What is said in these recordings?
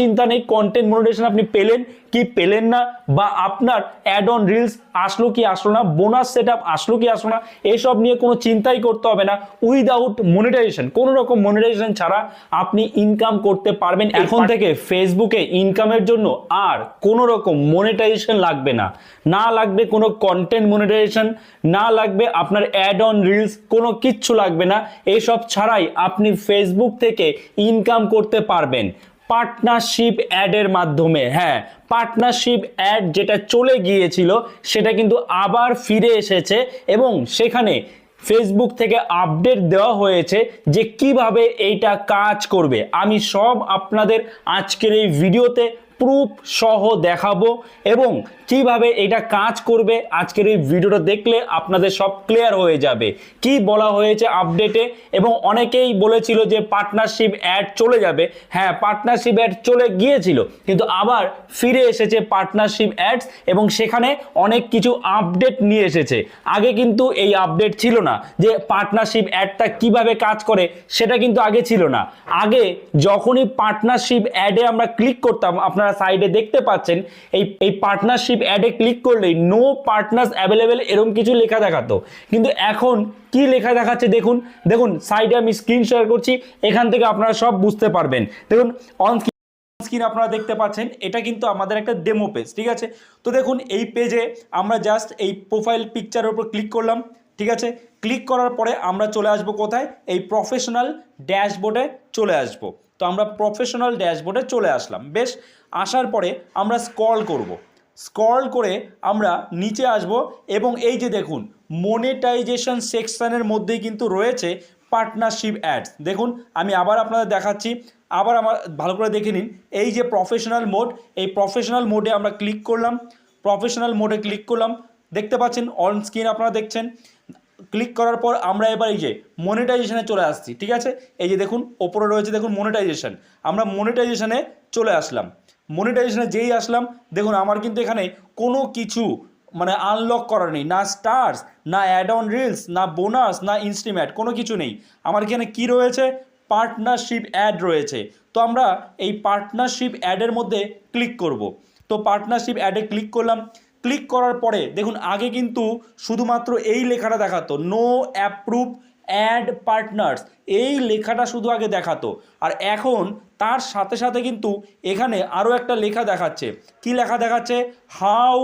চিন্তা নেই content monetization আপনি পেলেন কি পেলেন না বা আপনার অ্যাড অন রিলস আসলো কি আসলো না বোনাস সেট আসলো কি আসলো না এসব নিয়ে কোনো চিন্তাই করতে হবে না। উইদাউট মনিটাইজেশন কোনো রকম মনিটাইজেশন ছাড়া আপনি ইনকাম করতে পারবেন। এখন থেকে ফেসবুকে ইনকামের জন্য আর কোনো রকম মনিটাইজেশন লাগবে না। না লাগবে কোনো কন্টেন্ট মনিটাইজেশন না লাগবে আপনার অ্যাড অন রিলস কোনো কিচ্ছু লাগবে না। এসব ছাড়াই আপনি ফেসবুক থেকে ইনকাম করতে পারবেন। পার্টনারশিপ অ্যাডের মাধ্যমে হ্যাঁ পার্টনারশিপ অ্যাড যেটা চলে গিয়েছিল, সেটা কিন্তু আবার ফিরে এসেছে এবং সেখানে ফেসবুক থেকে আপডেট দেওয়া হয়েছে যে কীভাবে এইটা কাজ করবে। আমি সব আপনাদের আজকের এই ভিডিওতে প্রুফ সহ দেখাবো এবং কীভাবে এটা কাজ করবে আজকের এই ভিডিওটা দেখলে আপনাদের সব ক্লিয়ার হয়ে যাবে। কি বলা হয়েছে আপডেটে এবং অনেকেই বলেছিল যে পার্টনারশিপ অ্যাড চলে যাবে। হ্যাঁ পার্টনারশিপ অ্যাড চলে গিয়েছিল, কিন্তু আবার ফিরে এসেছে পার্টনারশিপ অ্যাডস এবং সেখানে অনেক কিছু আপডেট নিয়ে এসেছে। আগে কিন্তু এই আপডেট ছিল না যে পার্টনারশিপ অ্যাডটা কীভাবে কাজ করে, সেটা কিন্তু আগে ছিল না। আগে যখনই পার্টনারশিপ অ্যাডে আমরা ক্লিক করতাম, আপনারা সাইডে দেখতে পাচ্ছেন, এই এই পার্টনারশিপ অ্যাডে ক্লিক করলেই নো পার্টনার্স অ্যাভেলেবেল এরকম কিছু লেখা দেখাতো। কিন্তু এখন কি লেখা দেখাচ্ছে দেখুন দেখুন সাইডে আমি স্ক্রিন শেয়ার করছি, এখান থেকে আপনারা সব বুঝতে পারবেন। দেখুন অন স্ক্রিন আপনারা দেখতে পাচ্ছেন, এটা কিন্তু আমাদের একটা ডেমো পেজ ঠিক আছে? তো দেখুন, এই পেজে আমরা জাস্ট এই প্রোফাইল পিকচারের উপর ক্লিক করলাম, ঠিক আছে? ক্লিক করার পরে আমরা চলে আসব কোথায়? এই প্রফেশনাল ড্যাশবোর্ডে চলে আসব। আমরা প্রফেশনাল ড্যাশবোর্ডে চলে আসলাম। বেশ, আসার পরে আমরা স্ক্রল করব। স্ক্রল করে আমরা নিচে আসব এবং এই যে দেখুন মনিটাইজেশন সেকশানের মধ্যেই কিন্তু রয়েছে পার্টনারশিপ অ্যাডস দেখুন, আমি আবার আপনাদের দেখাচ্ছি। আবার আমার, ভালো করে দেখে নিন। এই যে প্রফেশনাল মোড এই প্রফেশনাল মোডে আমরা ক্লিক করলাম। প্রফেশনাল মোডে ক্লিক করলাম। দেখতে পাচ্ছেন অন স্ক্রিন আপনারা দেখছেন। ক্লিক করার পর আমরা এবার এই যে মনিটাইজেশনে চলে আসছি, ঠিক আছে? এই যে দেখুন, ওপরে রয়েছে দেখুন মনিটাইজেশন আমরা মনিটাইজেশনে চলে আসলাম। মনিটাইজেশনে যেই আসলাম, দেখুন আমার কিন্তু এখানে কোনো কিছু মানে আনলক করার নেই। না স্টার্স না অ্যাড অন রিলস না বোনাস না ইনস্টিম্যাট কোনো কিছু নেই। আমার এখানে কি রয়েছে? পার্টনারশিপ অ্যাড রয়েছে। তো আমরা এই পার্টনারশিপ অ্যাডের মধ্যে ক্লিক করব। তো পার্টনারশিপ অ্যাডে ক্লিক করলাম। ক্লিক করার পরে দেখুন আগে কিন্তু শুধুমাত্র এই লেখাটা দেখাতো নো অ্যাপ্রুভ অ্যাড পার্টনার্স এই লেখাটা শুধু আগে দেখাতো। আর এখন তার সাথে সাথে কিন্তু এখানে আরও একটা লেখা দেখাচ্ছে। কি লেখা দেখাচ্ছে? হাউ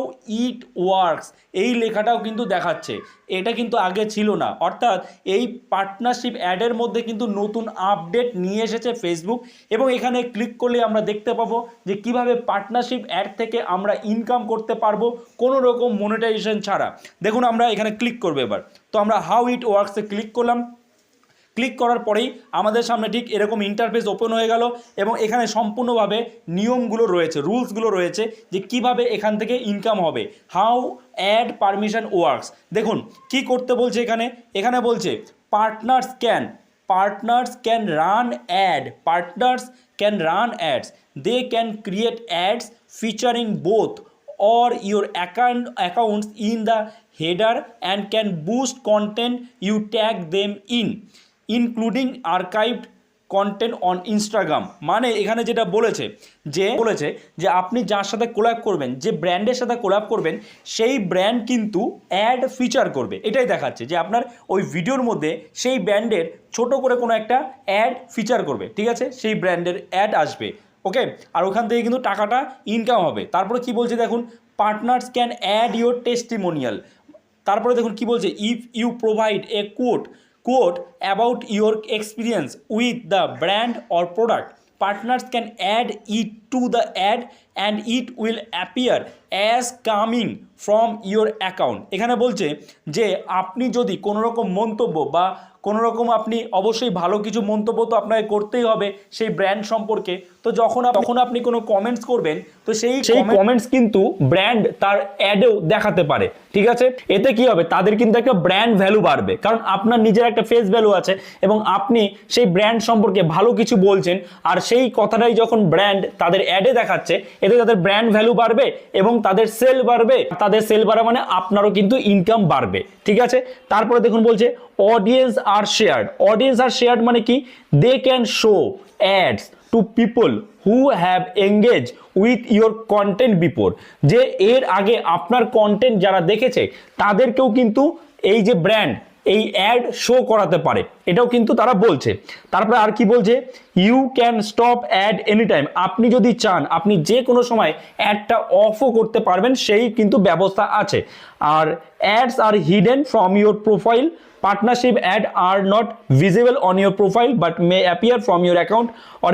ইট ওয়ার্কস এই লেখাটাও কিন্তু দেখাচ্ছে। এটা কিন্তু আগে ছিল না। অর্থাৎ এই পার্টনারশিপ অ্যাডের মধ্যে কিন্তু নতুন আপডেট নিয়ে এসেছে ফেসবুক এবং এখানে ক্লিক করলে আমরা দেখতে পাবো যে কীভাবে পার্টনারশিপ অ্যাড থেকে আমরা ইনকাম করতে পারব কোনো রকম মনিটাইজেশন ছাড়া। দেখুন, আমরা এখানে ক্লিক করব এবার। তো আমরা হাউ ইট ওয়ার্কসে ক্লিক করলাম। ক্লিক করার পরেই আমাদের সামনে ঠিক এরকম ইন্টারফেস ওপেন হয়ে গেল এবং এখানে সম্পূর্ণভাবে নিয়মগুলো রয়েছে, রুলসগুলো রয়েছে যে কীভাবে এখান থেকে ইনকাম হবে হাউ অ্যাড পারমিশন ওয়ার্কস দেখুন, কি করতে বলছে এখানে? এখানে বলছে partners can partners can run ad partners can run ads they can create ads featuring both or your account, accounts in the header and can boost content you tag them in including archived content on Instagram মানে এখানে যেটা বলেছে, যে বলেছে যে আপনি যার সাথে কোলাপ করবেন, যে ব্র্যান্ডের সাথে কোলাপ করবেন, সেই ব্র্যান্ড কিন্তু অ্যাড ফিচার করবে। এটাই দেখাচ্ছে যে আপনার ওই ভিডিওর মধ্যে সেই ব্র্যান্ডের ছোট করে কোনো একটা অ্যাড ফিচার করবে, ঠিক আছে? সেই ব্র্যান্ডের অ্যাড আসবে ওকে আর ওখান থেকে কিন্তু টাকাটা ইনকাম হবে। তারপরে কি বলছে দেখুন partners can add your testimonial তারপরে দেখুন কি বলছে if you provide a code quote about your experience with the brand or product. Partners can add it to the ad and it will appear as coming from your account এখানে বলছে যে আপনি যদি কোনো রকম মন্তব্য বা কোনো রকম আপনি অবশ্যই ভালো কিছু মন্তব্য তো আপনাকে করতেই হবে সেই ব্র্যান্ড সম্পর্কে তো যখন তখন আপনি কোনো কমেন্টস করবেন তো সেই সেই কমেন্টস কিন্তু ব্র্যান্ড তার অ্যাডেও দেখাতে পারে ঠিক আছে? এতে কি হবে? তাদের কিন্তু একটা ব্র্যান্ড ভ্যালু বাড়বে কারণ আপনার নিজের একটা ফেস ভ্যালু আছে এবং আপনি সেই ব্র্যান্ড সম্পর্কে ভালো কিছু বলছেন আর সেই কথাটাই যখন ব্র্যান্ড তাদের অ্যাডে দেখাচ্ছে এতে তাদের ব্র্যান্ড ভ্যালু বাড়বে এবং তাদের সেল বাড়বে। তাদের সেল বাড়া মানে আপনারও কিন্তু ইনকাম বাড়বে। ঠিক আছে? তারপরে দেখুন বলছে audience are shared audience are shared মানে কি? They can show ads to people who have engage with your content before যে এর আগে আপনার কন্টেন্ট যারা দেখেছে, তাদেরকেও কিন্তু এই যে ব্র্যান্ড এই অ্যাড শো করাতে পারে। এটাও কিন্তু তারা বলছে। তারপরে আর কি বলছে? You can stop ad any time আপনি যদি চান, আপনি যে কোনো সময় অ্যাডটা অফও করতে পারবেন, সেই কিন্তু ব্যবস্থা আছে। আর ads are hidden from your profile partnership ad are not visible on your profile but may appear from your account or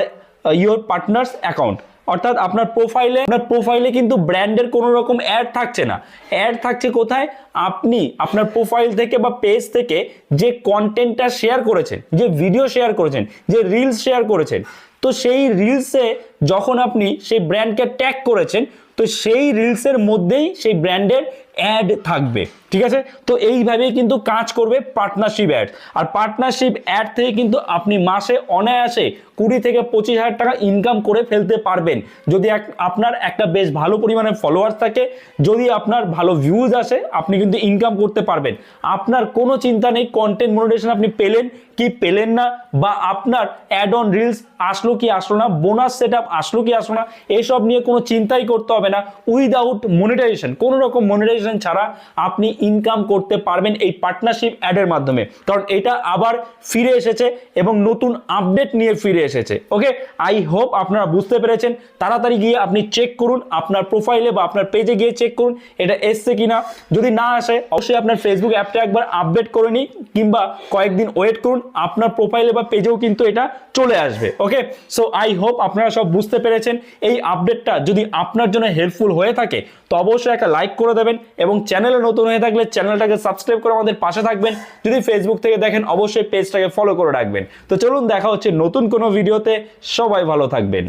your partners account অর্থাৎ আপনার প্রোফাইলে আপনার প্রোফাইলে কিন্তু ব্র্যান্ডের কোনো রকম অ্যাড থাকছে না। অ্যাড থাকছে কোথায়? আপনি আপনার প্রোফাইল থেকে বা পেজ থেকে যে কন্টেন্টটা শেয়ার করেছেন, যে ভিডিও শেয়ার করেছেন, যে রিলস শেয়ার করেছেন, তো সেই রিলসে যখন আপনি সেই ব্র্যান্ডকে ট্যাগ করেছেন, তো সেই রিলসের মধ্যেই সেই ব্র্যান্ডের অ্যাড থাকবে, ঠিক আছে? তো এইভাবেই কিন্তু কাজ করবে পার্টনারশিপ অ্যাড আর পার্টনারশিপ অ্যাড থেকে কিন্তু আপনি মাসে অনায়াসে কুড়ি থেকে পঁচিশ হাজার টাকা ইনকাম করে ফেলতে পারবেন। যদি আপনার একটা বেশ ভালো পরিমাণে ফলোয়ার্স থাকে, যদি আপনার ভালো ভিউজ আসে, আপনি কিন্তু ইনকাম করতে পারবেন। আপনার কোনো চিন্তা নেই কন্টেন্ট মনিটেশন আপনি পেলেন কি পেলেন না, বা আপনার অ্যাড অন রিলস আসলো কি আসলো না বোনাস সেট আসলো কি আসলো না এইসব নিয়ে কোনো চিন্তাই করতে হবে না। উইদাউট মনিটাইজেশন কোনো রকম মনিটাইজেশন ছাড়া আপনি ইনকাম করতে পারবেন এই পার্টনারশিপ অ্যাডের মাধ্যমে। কারণ এটা আবার ফিরে এসেছে এবং নতুন আপডেট নিয়ে ফিরে এসেছে। ওকে আই হোপ আপনারা বুঝতে পেরেছেন। তাড়াতাড়ি গিয়ে আপনি চেক করুন, আপনার প্রোফাইলে বা আপনার পেজে গিয়ে চেক করুন, এটা এসছে কিনা। যদি না আসে, অবশ্যই আপনার ফেসবুক অ্যাপটা একবার আপডেট করে নিন, কিংবা কয়েকদিন ওয়েট করুন, আপনার প্রোফাইলে বা পেজেও কিন্তু এটা চলে আসবে। ওকে সো আই হোপ আপনারা সব বুঝতে পেরেছেন। এই আপডেটটা যদি আপনার জন্য হেল্পফুল হয়ে থাকে, তো অবশ্যই একটা লাইক করে দেবেন এবং চ্যানেলে নতুন হয়ে থাকলে চ্যানেলটাকে সাবস্ক্রাইব করে আমাদের পাশে থাকবেন। যদি ফেসবুক থেকে দেখেন, অবশ্যই পেজটাকে ফলো করে রাখবেন। তো চলুন, দেখা হচ্ছে নতুন কোনো ভিডিওতে। সবাই ভালো থাকবেন।